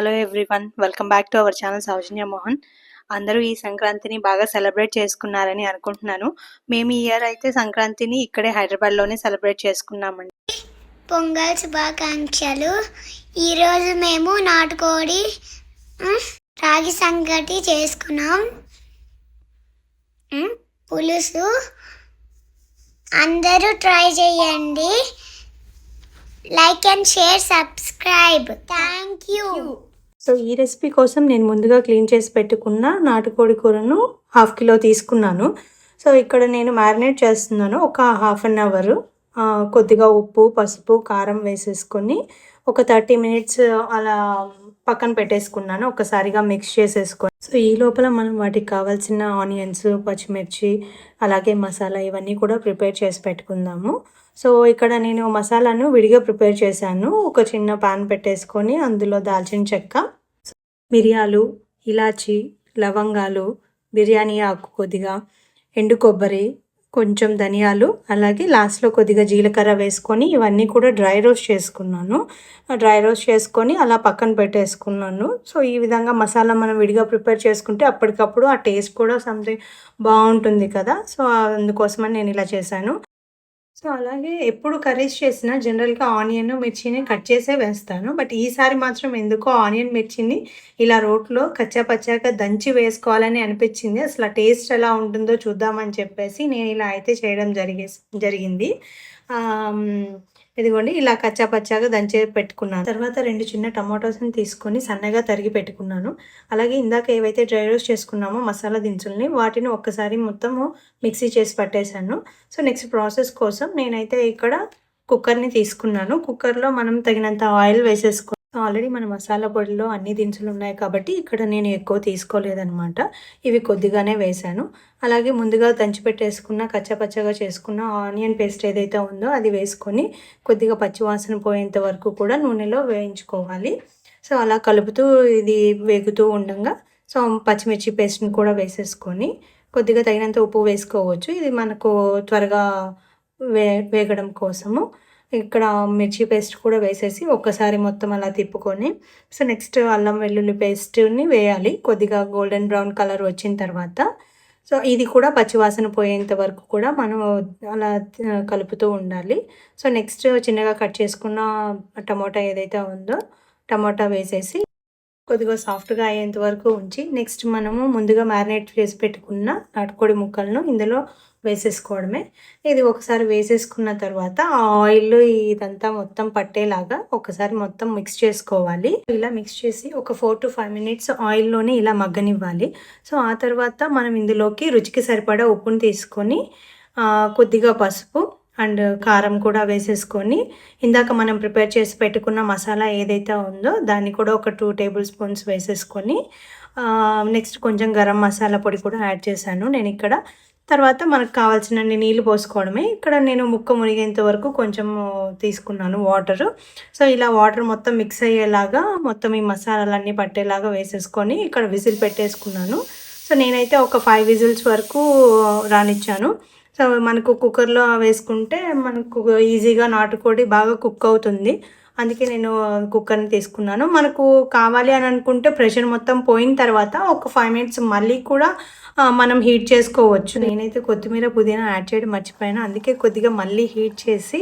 Hello everyone welcome back to our channel Soujanya Mohan అందరూ ఈ సంక్రాంతిని బాగా సెలబ్రేట్ చేసుకున్నారని అనుకుంటున్నాను. మేము ఈ ఇయర్ అయితే సంక్రాంతిని ఇక్కడే హైదరాబాద్లోనే సెలబ్రేట్ చేసుకున్నామండి. పొంగల్ శుభాకాంక్షలు. ఈరోజు మేము నాటుకోడి రాగి సంగటి చేసుకున్నాం. పులుసు. అందరూ ట్రై చేయండి. Like and share subscribe thank you so ఈ రెసిపీ కోసం నేను ముందుగా క్లీన్ చేసి పెట్టుకున్న నాటుకోడి కూరను హాఫ్ కిలో తీసుకున్నాను. సో ఇక్కడ నేను మ్యారినేట్ చేస్తున్నాను ఒక హాఫ్ అన్ అవర్. కొద్దిగా ఉప్పు పసుపు కారం వేసేసుకొని ఒక థర్టీ మినిట్స్ అలా పక్కన పెట్టేసుకున్నాను. ఒకసారిగా మిక్స్ చేసేసుకొని. సో ఈ లోపల మనం వాటికి కావాల్సిన ఆనియన్స్ పచ్చిమిర్చి అలాగే మసాలా ఇవన్నీ కూడా ప్రిపేర్ చేసి పెట్టుకుందాము. సో ఇక్కడ నేను మసాలాను విడిగా ప్రిపేర్ చేశాను. ఒక చిన్న పాన్ పెట్టేసుకొని అందులో దాల్చిన చెక్క మిరియాలు ఇలాచి లవంగాలు బిర్యానీ ఆకు కొద్దిగా ఎండు కొబ్బరి కొంచెం ధనియాలు అలాగే లాస్ట్లో కొద్దిగా జీలకర్ర వేసుకొని ఇవన్నీ కూడా డ్రై రోస్ట్ చేసుకున్నాను. డ్రై రోస్ట్ చేసుకొని అలా పక్కన పెట్టేసుకున్నాను. సో ఈ విధంగా మసాలా మనం విడిగా ప్రిపేర్ చేసుకుంటే అప్పటికప్పుడు ఆ టేస్ట్ కూడా సంథింగ్ బాగుంటుంది కదా. సో అందుకోసమని నేను ఇలా చేశాను. సో అలాగే ఎప్పుడు కర్రీస్ చేసినా జనరల్గా ఆనియన్ మిర్చిని కట్ చేసే వేస్తాను. బట్ ఈసారి మాత్రం ఎందుకో ఆనియన్ మిర్చిని ఇలా రోట్లో కచ్చా పచ్చాగా దంచి వేసుకోవాలని అనిపించింది. అసలు ఆ టేస్ట్ ఎలా ఉంటుందో చూద్దామని చెప్పేసి నేను ఇలా అయితే చేయడం జరిగే జరిగింది. ఇదిగోండి ఇలా కచ్చా పచ్చాగా దంచి పెట్టుకున్నాను. తర్వాత రెండు చిన్న టమాటోస్ని తీసుకొని సన్నగా తరిగి పెట్టుకున్నాను. అలాగే ఇందాక ఏవైతే డ్రై రోస్ట్ చేసుకున్నామో మసాలా దినుసుల్ని వాటిని ఒక్కసారి మొత్తము మిక్సీ చేసి పట్టేశాను. సో నెక్స్ట్ ప్రాసెస్ కోసం నేనైతే ఇక్కడ కుక్కర్ని తీసుకున్నాను. కుక్కర్లో మనం తగినంత ఆయిల్ వేసేసుకున్నాను ఆల్రెడీ మన మసాలా పొడిలో అన్ని దినుసులు ఉన్నాయి కాబట్టి ఇక్కడ నేను ఎక్కువ తీసుకోలేదనమాట ఇవి కొద్దిగానే వేశాను. అలాగే ముందుగా దంచిపెట్టేసుకున్న కచ్చపచ్చగా చేసుకున్న ఆనియన్ పేస్ట్ ఏదైతే ఉందో అది వేసుకొని కొద్దిగా పచ్చివాసన పోయేంత వరకు కూడా నూనెలో వేయించుకోవాలి. సో అలా కలుపుతూ ఇది వేగుతూ ఉండగా సో పచ్చిమిర్చి పేస్ట్ని కూడా వేసేసుకొని కొద్దిగా తగినంత ఉప్పు వేసుకోవచ్చు. ఇది మనకు త్వరగా వే వేగడం కోసము. ఇక్కడ మిర్చి పేస్ట్ కూడా వేసేసి ఒక్కసారి మొత్తం అలా తిప్పుకొని సో నెక్స్ట్ అల్లం వెల్లుల్లి పేస్ట్ని వేయాలి. కొద్దిగా గోల్డెన్ బ్రౌన్ కలర్ వచ్చిన తర్వాత. సో ఇది కూడా పచ్చివాసన పోయేంత వరకు కూడా మనం అలా కలుపుతూ ఉండాలి. సో నెక్స్ట్ చిన్నగా కట్ చేసుకున్న టమోటా ఏదైతే ఉందో టమోటా వేసేసి కొద్దిగా సాఫ్ట్గా అయ్యేంత వరకు ఉంచి నెక్స్ట్ మనము ముందుగా మ్యారినేట్ చేసి పెట్టుకున్న నాటుకోడి ముక్కలను ఇందులో వేసేసుకోవడమే. ఇది ఒకసారి వేసేసుకున్న తర్వాత ఆ ఆయిల్ ఇదంతా మొత్తం పట్టేలాగా ఒకసారి మొత్తం మిక్స్ చేసుకోవాలి. ఇలా మిక్స్ చేసి ఒక ఫోర్ టు ఫైవ్ మినిట్స్ ఆయిల్లోనే ఇలా మగ్గనివ్వాలి. సో ఆ తర్వాత మనం ఇందులోకి రుచికి సరిపడా ఉప్పుని తీసుకొని కొద్దిగా పసుపు అండ్ కారం కూడా వేసేసుకొని ఇందాక మనం ప్రిపేర్ చేసి పెట్టుకున్న మసాలా ఏదైతే ఉందో దాన్ని కూడా ఒక టూ టేబుల్ స్పూన్స్ వేసేసుకొని నెక్స్ట్ కొంచెం గరం మసాలా పొడి కూడా యాడ్ చేశాను. నేను ఇక్కడ తర్వాత మనకు కావాల్సినన్ని నీళ్ళు పోసుకోవడమే. ఇక్కడ నేను ముక్క మునిగేంత వరకు కొంచెం తీసుకున్నాను వాటర్. సో ఇలా వాటర్ మొత్తం మిక్స్ అయ్యేలాగా మొత్తం ఈ మసాలాలన్నీ పట్టేలాగా వేసేసుకొని ఇక్కడ విజిల్ పెట్టేసుకున్నాను. సో నేనైతే ఒక ఫైవ్ విజిల్స్ వరకు రానిచ్చాను. సో మనకు కుక్కర్లో వేసుకుంటే మనకు ఈజీగా నాటుకోడి బాగా కుక్ అవుతుంది. అందుకే నేను కుక్కర్ని తీసుకున్నాను. మనకు కావాలి అని అనుకుంటే ప్రెషర్ మొత్తం పోయిన తర్వాత ఒక ఫైవ్ మినిట్స్ మళ్ళీ కూడా మనం హీట్ చేసుకోవచ్చు. నేనైతే కొత్తిమీర పుదీనా యాడ్ చేయడం మర్చిపోయాను. అందుకే కొద్దిగా మళ్ళీ హీట్ చేసి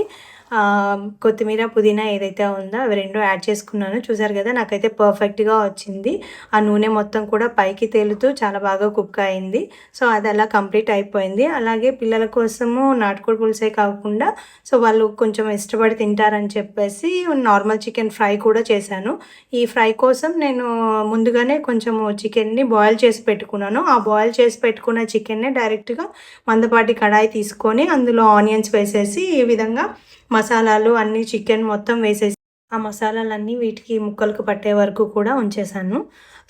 కొత్తిమీర పుదీనా ఏదైతే ఉందో అవి రెండు యాడ్ చేసుకున్నాను. చూసారు కదా నాకైతే పర్ఫెక్ట్గా వచ్చింది. ఆ నూనె మొత్తం కూడా పైకి తేలుతూ చాలా బాగా కుక్ అయింది. సో అది అలా కంప్లీట్ అయిపోయింది. అలాగే పిల్లల కోసము నాటుకోడి పులుసే కాకుండా సో వాళ్ళు కొంచెం ఇష్టపడి తింటారని చెప్పేసి నార్మల్ చికెన్ ఫ్రై కూడా చేశాను. ఈ ఫ్రై కోసం నేను ముందుగానే కొంచెము చికెన్ని బాయిల్ చేసి పెట్టుకున్నాను. ఆ బాయిల్ చేసి పెట్టుకున్న చికెన్నే డైరెక్ట్గా మందపాటి కడాయి తీసుకొని అందులో ఆనియన్స్ వేసేసి ఈ విధంగా మసాలాలు అన్నీ చికెన్ మొత్తం వేసేసి ఆ మసాలాలన్నీ వీటికి ముక్కలకు పట్టే వరకు కూడా ఉంచేసాను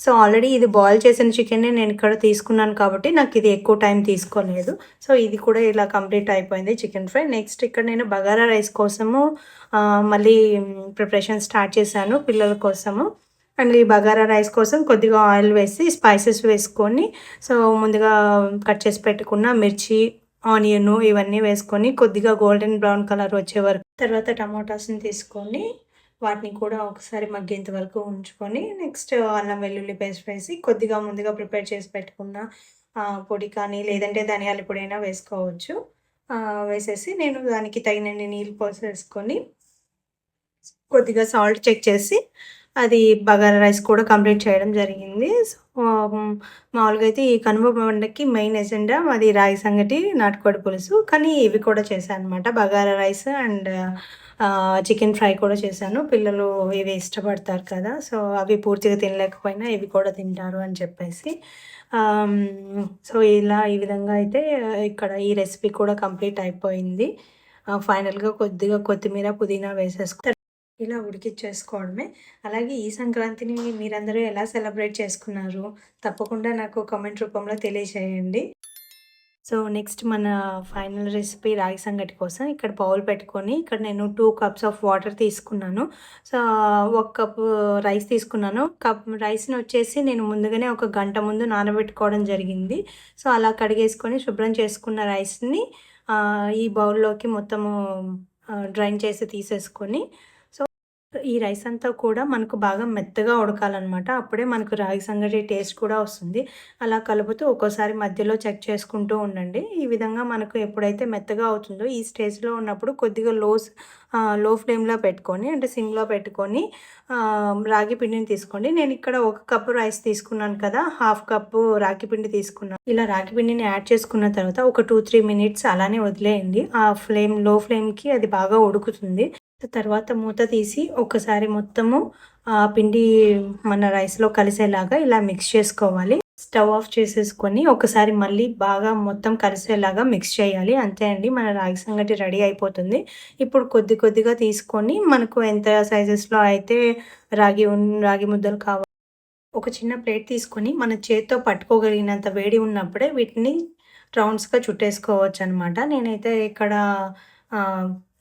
సో ఆల్రెడీ ఇది బాయిల్ చేసిన చికెన్ని నేను ఇక్కడ తీసుకున్నాను కాబట్టి నాకు ఇది ఎక్కువ టైం తీసుకోలేదు. సో ఇది కూడా ఇలా కంప్లీట్ అయిపోయింది చికెన్ ఫ్రై. నెక్స్ట్ ఇక్కడ నేను బగారా రైస్ కోసము మళ్ళీ ప్రిపరేషన్ స్టార్ట్ చేశాను పిల్లల కోసము. అండ్ ఈ బగారా రైస్ కోసం కొద్దిగా ఆయిల్ వేసి స్పైసెస్ వేసుకొని సో ముందుగా కట్ చేసి పెట్టుకున్న మిర్చి ఆనియన్ ఇవన్నీ వేసుకొని కొద్దిగా గోల్డెన్ బ్రౌన్ కలర్ వచ్చే వరకు తర్వాత టమాటాస్ని తీసుకొని వాటిని కూడా ఒకసారి మగ్గేంత వరకు ఉంచుకొని నెక్స్ట్ అల్లం వెల్లుల్లి పేస్ట్ వేసి కొద్దిగా ముందుగా ప్రిపేర్ చేసి పెట్టుకున్న పొడి కానీ లేదంటే ధనియాల పొడి అయినా వేసుకోవచ్చు. వేసేసి నేను దానికి తగినన్ని నీళ్ళు పోసేసుకొని కొద్దిగా సాల్ట్ చెక్ చేసి అది బగారా రైస్ కూడా కంప్లీట్ చేయడం జరిగింది. సో మామూలుగా అయితే ఈ కనుమ పండగకి మెయిన్ ఎజెండా మాది రాయి సంగటి నాటుకోడి పులుసు. కానీ ఇవి కూడా చేశాను అనమాట bagara rice and chicken fry కూడా చేశాను. పిల్లలు ఇవి ఇష్టపడతారు కదా. సో అవి పూర్తిగా తినలేకపోయినా ఇవి కూడా తింటారు అని చెప్పేసి. సో ఇలా ఈ విధంగా అయితే ఇక్కడ ఈ రెసిపీ కూడా కంప్లీట్ అయిపోయింది. ఫైనల్గా కొద్దిగా కొత్తిమీర పుదీనా వేసేసుకుంటారు ఇలా ఉడికిచ్చేసుకోవడమే. అలాగే ఈ సంక్రాంతిని మీరందరూ ఎలా సెలబ్రేట్ చేసుకున్నారు? తప్పకుండా నాకు కమెంట్ రూపంలో తెలియజేయండి సో నెక్స్ట్ మన ఫైనల్ రెసిపీ రాగి సంగటి కోసం ఇక్కడ బౌల్ పెట్టుకొని ఇక్కడ నేను టూ కప్స్ ఆఫ్ వాటర్ తీసుకున్నాను. సో ఒక కప్ రైస్ తీసుకున్నాను. కప్ రైస్ని వచ్చేసి నేను ముందుగానే ఒక గంట ముందు నానబెట్టుకోవడం జరిగింది. సో అలా కడిగేసుకొని శుభ్రం చేసుకున్న రైస్ని ఈ బౌల్లోకి మొత్తము డ్రైన్ చేసి తీసేసుకొని ఈ రైస్ అంతా కూడా మనకు బాగా మెత్తగా ఉడకాలన్నమాట. అప్పుడే మనకు రాగి సంగటి టేస్ట్ కూడా వస్తుంది. అలా కలుపుతూ ఒక్కోసారి మధ్యలో చెక్ చేసుకుంటూ ఉండండి. ఈ విధంగా మనకు ఎప్పుడైతే మెత్తగా అవుతుందో ఈ స్టేజ్లో ఉన్నప్పుడు కొద్దిగా లోస్లో ఫ్లేమ్లో పెట్టుకొని అంటే సిమ్లో పెట్టుకొని రాగి పిండిని తీసుకోండి. నేను ఇక్కడ ఒక కప్పు రైస్ తీసుకున్నాను కదా హాఫ్ కప్పు రాగి పిండి తీసుకున్నాను. ఇలా రాగి పిండిని యాడ్ చేసుకున్న తర్వాత ఒక టూ త్రీ మినిట్స్ అలానే వదిలేయండి. ఆ ఫ్లేమ్లో ఫ్లేమ్కి అది బాగా ఉడుకుతుంది. తర్వాత మూత తీసి ఒకసారి మొత్తము ఆ పిండి మన రైస్లో కలిసేలాగా ఇలా మిక్స్ చేసుకోవాలి. స్టవ్ ఆఫ్ చేసేసుకొని ఒకసారి మళ్ళీ బాగా మొత్తం కలిసేలాగా మిక్స్ చేయాలి. అంతే అండి మన రాగి సంగటి రెడీ అయిపోతుంది. ఇప్పుడు కొద్ది కొద్దిగా తీసుకొని మనకు ఎంత సైజెస్లో అయితే రాగి రాగి ముద్దలు కావాలి ఒక చిన్న ప్లేట్ తీసుకొని మన చేత్తో పట్టుకోగలిగినంత వేడి ఉన్నప్పుడే వీటిని రౌండ్స్గా చుట్టేసుకోవచ్చు అనమాట నేనైతే ఇక్కడ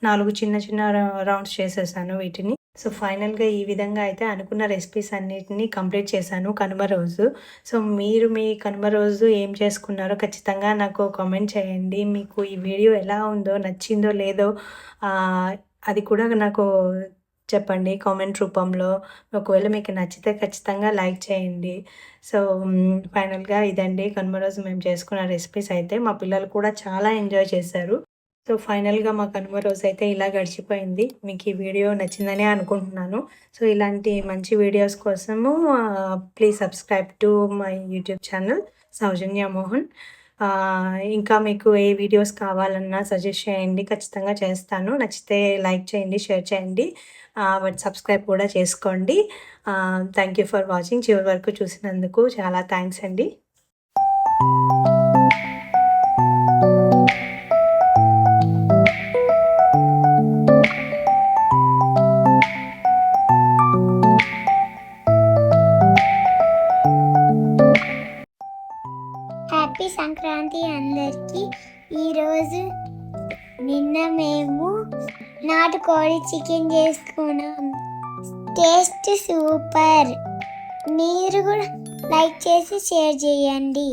నాలుగు చిన్న చిన్న రౌండ్స్ చేసేసాను వీటిని. సో ఫైనల్గా ఈ విధంగా అయితే అనుకున్న రెసిపీస్ అన్నిటినీ కంప్లీట్ చేశాను కనుమ రోజు. సో మీరు మీ కనుమ రోజు ఏం చేసుకున్నారో ఖచ్చితంగా నాకు కామెంట్ చేయండి. మీకు ఈ వీడియో ఎలా ఉందో నచ్చిందో లేదో అది కూడా నాకు చెప్పండి కామెంట్ రూపంలో. ఒకవేళ మీకు నచ్చితే ఖచ్చితంగా లైక్ చేయండి. సో ఫైనల్గా ఇదండి. కనుమ రోజు మేము చేసుకున్న రెసిపీస్ అయితే మా పిల్లలు కూడా చాలా ఎంజాయ్ చేశారు. సో ఫైనల్గా మా కనుమ రోజు అయితే ఇలా గడిచిపోయింది. మీకు ఈ వీడియో నచ్చిందని అనుకుంటున్నాను. సో ఇలాంటి మంచి వీడియోస్ కోసము please subscribe to my YouTube channel Soujanya Mohan ఇంకా మీకు ఏ వీడియోస్ కావాలన్నా సజెస్ట్ చేయండి. ఖచ్చితంగా చేస్తాను. నచ్చితే లైక్ చేయండి షేర్ చేయండి. బట్ సబ్స్క్రైబ్ కూడా చేసుకోండి. థ్యాంక్ యూ ఫర్ వాచింగ్ చివరి వరకు చూసినందుకు చాలా థ్యాంక్స్ అండి. హ్యాపీ సంక్రాంతి అందరికీ. ఈరోజు నిన్న మేము నాటుకోడి చికెన్ చేసుకున్నాం. Taste super. మీరు కూడా లైక్ చేసి షేర్ చేయండి.